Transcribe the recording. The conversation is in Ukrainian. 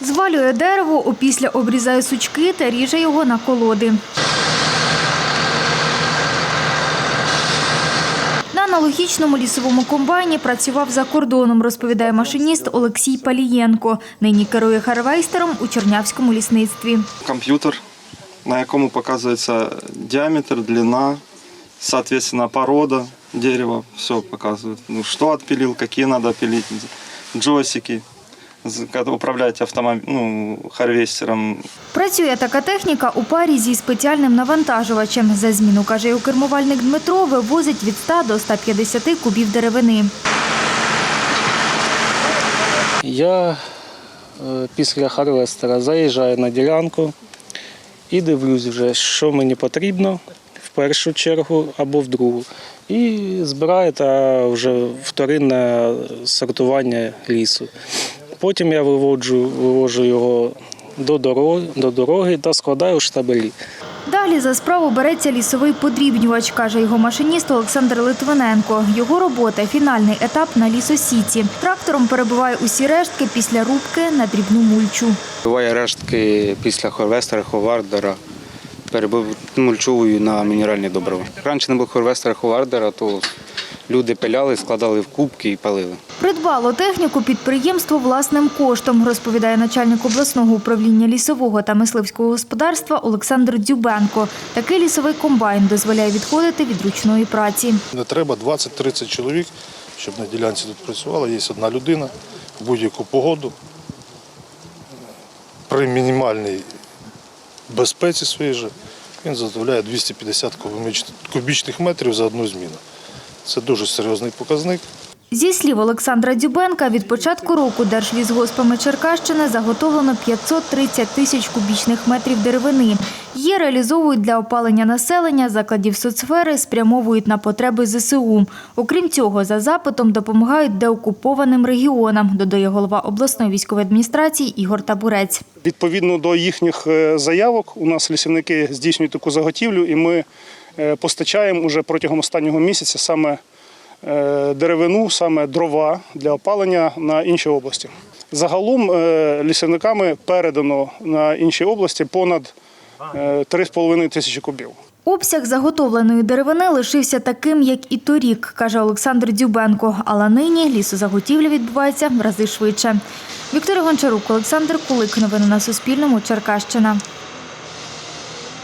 Підпалює дерево, опісля обрізає сучки та ріже його на колоди. На аналогічному лісовому комбайні працював за кордоном, розповідає машиніст Олексій Палієнко. Нині керує харвейстером у Чернявському лісництві. комп'ютер, на якому показується діаметр, длина, соответственно, порода дерева, все показывает. Ну, что отпилил, какие надо пилить, джойстики, управлять автомобилем, ну, харвестером, Працює така техніка у парі зі спеціальним навантажувачем. За зміну, каже його кермувальник Дмитро, вивозить від 100 до 150 кубів деревини. Я е, після харвестера заїжджаю на ділянку і дивлюсь вже, що мені потрібно в першу чергу або в другу. І збираю та вже вторинне сортування лісу. Потім я виводжу, вивожу його до дороги, до дороги та складаю в штабелі. Далі за справу береться лісовий подрібнювач, каже його машиніст Олександр Литвиненко. Його робота фінальний етап на лісосіці. Трактором перебиває усі рештки після рубки на дрібну мульчу. Буває рештки після хорвестера, ховардера, перемульчовую на мінеральні добрива. Раніше не було хорвестера, ховардера, то люди пиляли, складали в кубки і палили. Придбало техніку підприємство власним коштом, розповідає начальник обласного управління лісового та мисливського господарства Олександр Дзюбенко. Такий лісовий комбайн дозволяє відходити від ручної праці. Не треба 20-30 чоловік, щоб на ділянці тут працювало. Є одна людина в будь-яку погоду. При мінімальній безпеці своїй же він заготовляє 250 кубічних метрів за одну зміну. Це дуже серйозний показник. Зі слів Олександра Дзюбенка, від початку року Держлісгоспами Черкащини заготовлено 530 тисяч кубічних метрів деревини. Її реалізовують для опалення населення, закладів соцсфери, спрямовують на потреби ЗСУ. Окрім цього, за запитом допомагають деокупованим регіонам, додає голова обласної військової адміністрації Ігор Табурець. Відповідно до їхніх е, заявок, у нас лісівники здійснюють таку заготівлю, і ми постачаємо уже протягом останнього місяця саме е, деревину, саме дрова для опалення на інші області. Загалом е, лісівниками передано на інші області понад е, 3,5 тисячі кубів. Обсяг заготовленої деревини лишився таким, як і торік, каже Олександр Дзюбенко. Але нині лісозаготівля відбувається в рази швидше. Вікторія Гончарук, Олександр Кулик. Новини на Суспільному. Черкащина.